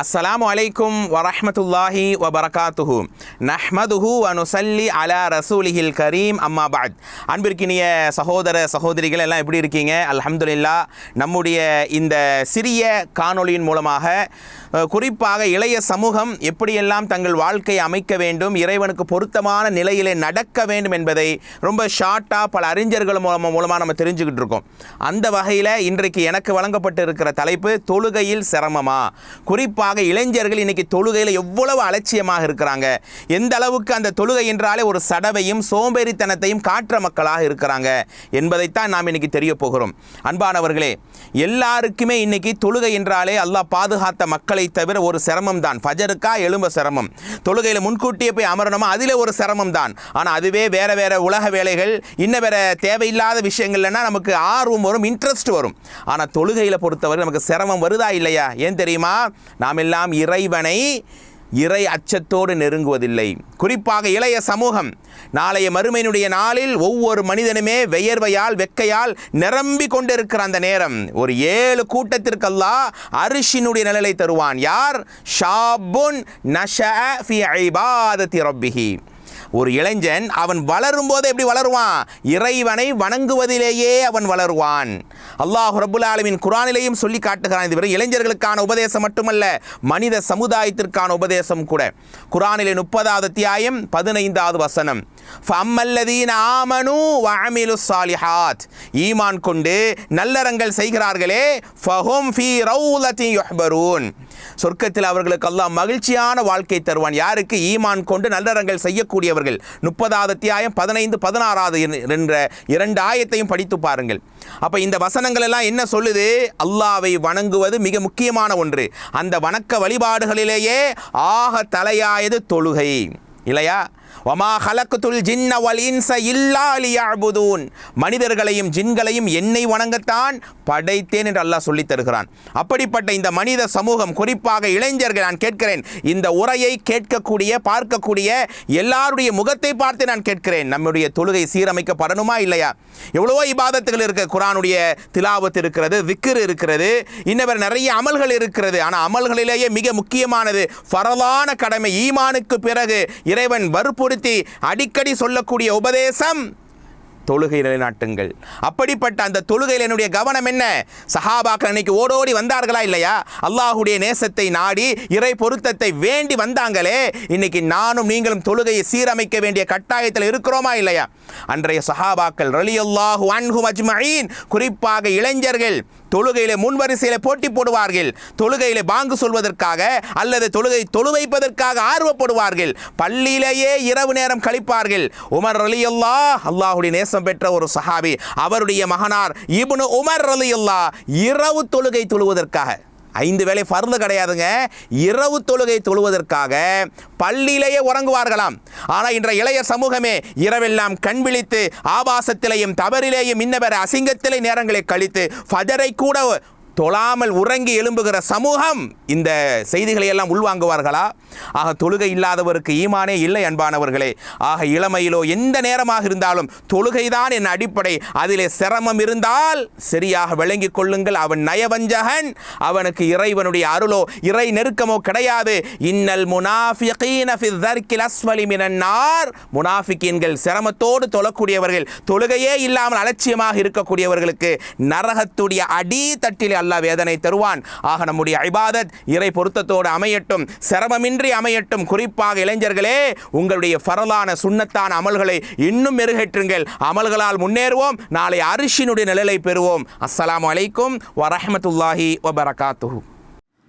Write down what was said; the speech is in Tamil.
அஸ்ஸலாமு அலைக்கும் வரஹ்மத்துல்லாஹி வபரகாத்துஹு. நஹ்மதுஹு அனுசல்லி அலா ரசூலிஹில் கரீம் அம்மா பாத் அன்பிற்கினிய சகோதர சகோதரிகள் எல்லாம் எப்படி இருக்கீங்க? அல்ஹம்துலில்லா நம்முடைய இந்த சிறிய காணொளியின் மூலமாக குறிப்பாக இளைய சமூகம் எப்படியெல்லாம் தங்கள் வாழ்க்கையை அமைக்க வேண்டும் இறைவனுக்கு பொருத்தமான நிலையிலே நடக்க வேண்டும் என்பதை ரொம்ப ஷார்ட்டாக பல அறிஞர்கள் மூலமாக மூலமாக நம்ம தெரிஞ்சுக்கிட்டு இருக்கோம். அந்த வகையில் இன்றைக்கு எனக்கு வழங்கப்பட்டு இருக்கிற தலைப்பு தொழுகையில் சிரமமா? குறிப்பாக இளைஞர்கள் இன்னைக்கு தொழுகையில் எவ்வளவு அலட்சியமாக இருக்கிறாங்க? எந்த அளவுக்கு அந்த தொழுகை என்றாலே ஒரு சடவையும் சோம்பேறித்தனத்தையும் காற்ற மக்களாக இருக்கிறாங்க என்பதைத்தான் நாம் இன்னைக்கு தெரிய போகிறோம். அன்பானவர்களே எல்லாருக்குமே இன்னைக்கு தொழுகை என்றாலே அல்லாஹ் பாதுகாத்த மக்களை தவிர ஒரு சிரமம் தான். ஃபஜருக்கா எலும்ப சிரமம். தொழுகையில் முன்கூட்டியே போய் அமரணுமா? அதில் ஒரு சிரமம் தான். ஆனால் அதுவே வேறு வேறு உலக வேலைகள் இன்ன வேறு தேவையில்லாத விஷயங்கள்லனா நமக்கு ஆர்வம் வரும் இன்ட்ரெஸ்ட் வரும். ஆனால் தொழுகையில் பொறுத்தவரை நமக்கு சிரமம் வருதா இல்லையா? ஏன் தெரியுமா? நாம் எல்லாம் இறைவனை இறை அச்சத்தோடு நெருங்குவதில்லை. குறிப்பாக இளைய சமூகம் நாளைய மறுமையினுடைய நாளில் ஒவ்வொரு மனிதனுமே வெயர்வையால் வெக்கையால் நிரம்பி கொண்டிருக்கிற அந்த நேரம். ஒரு ஏழு கூட்டத்திற்கு அல்லா அரிஷினுடைய நிழலை தருவான். யார்? ஷாபுன் நஷ ஃபி இபாதத்தி ரப்பிஹி. ஒரு இளைஞன் அவன் வளரும் போது எப்படி வளருவான்? இறைவனை வணங்குவதிலேயே அவன் வளருவான். அல்லாஹ் ரபுல் ஆலமின் குரானிலேயும் சொல்லி காட்டுகிறான் இதுவரை இளைஞர்களுக்கான உபதேசம் மட்டுமல்ல மனித சமுதாயத்திற்கான உபதேசம் கூட. குரானிலே முப்பதாவது அத்தியாயம் பதினைந்தாவது வசனம். ஃபம்மல்லதீன ஆமனு வஅமிலு சாலிஹாத் ஈமான் கொண்டு நல்லறங்கள் செய்கிறார்களே ஃபஹும் ஃபீ ரௌலத்தின் யுஹ்பரூன். சொர்க்கத்தில் அவர்களுக்கு அல்லாஹ் மகிழ்ச்சியான வாழ்க்கை தருவான். யாருக்கு? ஈமான் கொண்டு நல்லறங்கள் செய்யக்கூடியவர்கள். முப்பதாவது அத்தியாயம் பதினைந்து பதினாறாவது என்ற இரண்டு ஆயத்தையும் படித்து பாருங்கள். அப்போ இந்த வசனங்கள் எல்லாம் என்ன சொல்லுது? அல்லாவை வணங்குவது மிக முக்கியமான ஒன்று. அந்த வணக்க வழிபாடுகளிலேயே ஆக தலையாயது தொழுகை. இல்லையா? வமா ஹலக்குத்துல் ஜின்ன வல் இன்ச இல்லாலியாபுதூன் மனிதர்களையும் ஜின்களையும் என்னை வணங்கத்தான் படைத்தேன் என்று அல்லாஹ் சொல்லித் தருகிறான். அப்படிப்பட்ட இந்த மனித சமூகம் குறிப்பாக இளைஞர்கள் நான் கேட்கிறேன். இந்த உரையை கேட்கக்கூடிய பார்க்கக்கூடிய எல்லாருடைய முகத்தை பார்த்து நான் கேட்கிறேன். நம்முடைய தொழுகை சீரமைக்கப்படணுமா இல்லையா? எவ்வளவோ இபாதத்துகள் இருக்க. குரானுடைய திலாபத்து இருக்கிறது விக்கிர் இருக்கிறது இன்னவர் நிறைய அமல்கள் இருக்கிறது. ஆனால் அமல்களிலேயே மிக முக்கியமானது பரவான கடமை ஈமானுக்கு பிறகு இறைவன் வறுப்பு வற்புறுத்தி அடிக்கடி சொல்லக்கூடிய உபதேசம் தொழுகை நிலைநாட்டுங்கள். அப்படிப்பட்ட அந்த தொழுகையில் என்னுடைய கவனம் என்ன? சஹாபாக்கள் அன்னைக்கு ஓடோடி வந்தார்களா இல்லையா? அல்லாஹுடைய நேசத்தை நாடி இறை பொருத்தத்தை வேண்டி வந்தாங்களே இன்னைக்கு நானும் நீங்களும் தொழுகையை சீரமைக்க வேண்டிய கட்டாயத்தில் இருக்கிறோமா இல்லையா? அன்றைய சஹாபாக்கள் ரலியல்லாஹு அன்ஹு அஜ்மஈன் குறிப்பாக இளைஞர்கள் தொழுகையிலே முன்வரிசையில போட்டி போடுவார்கள். தொழுகையிலே பாங்கு சொல்வதற்காக அல்லது தொழுகை தொழு வைப்பதற்காக ஆர்வப்படுவார்கள். பள்ளியிலேயே இரவு நேரம் கழிப்பார்கள். உமர் அலி அல்லா அல்லாஹுடைய நேசம் பெற்ற ஒரு சஹாபி அவருடைய மகனார் இபுனு உமர் அலி அல்லா இரவு தொழுகை தொழுவதற்காக. ஐந்து வேளை ஃபர்து கிடையாதுங்க. இரவு தொழுகை தொழுவதற்காக பள்ளியிலேயே உறங்குவார்களாம். ஆனால் இன்றைய இளைய சமூகமே இரவெல்லாம் கண் விழித்து ஆபாசத்திலேயும் தவறிலேயும் இன்னவர அசிங்கத்திலே நேரங்களை கழித்து ஃபஜரை கூட தொழாமல் உறங்கி எழும்புகிற சமூகம் இந்த செய்திகளை எல்லாம் உள்வாங்குவார்களா? ஆக தொழுகை இல்லாதவருக்கு ஈமானே இல்லை அன்பானவர்களே. ஆக இளமையிலோ எந்த நேரமாக இருந்தாலும் தொழுகைதான் என் அடிப்படை. அதிலே சிரமம் இருந்தால் சரியாக விளங்கிக் கொள்ளுங்கள். அவன் நயவஞ்சகன் அவனுக்கு இறைவனுடைய அருளோ இறை நெருக்கமோ கிடையாது. இன்னல் முனாஃபிகீன முனாஃபிகீன்கள் சிரமத்தோடு தொழக்கூடியவர்கள் தொழுகையே இல்லாமல் அலட்சியமாக இருக்கக்கூடியவர்களுக்கு நரகத்துடைய அடி தட்டிலே அல்லாஹ் வேதனை தருவான். ஆக நம்முடைய ஐபாதத் இறை பொருத்தத்தோடு அமையட்டும். சிரமமின்றி அமையட்டும். குறிப்பாக இளைஞர்களே உங்களுடைய பரலான சுண்ணத்தான அமல்களை இன்னும் மெருகேற்றுங்கள். அமல்களால் முன்னேறுவோம். நாளை அரிசினுடைய நிழலை பெறுவோம். அஸ்லாம் அலைக்கும் வரஹ்மத்துல்லாஹி வபரகாத்துஹு.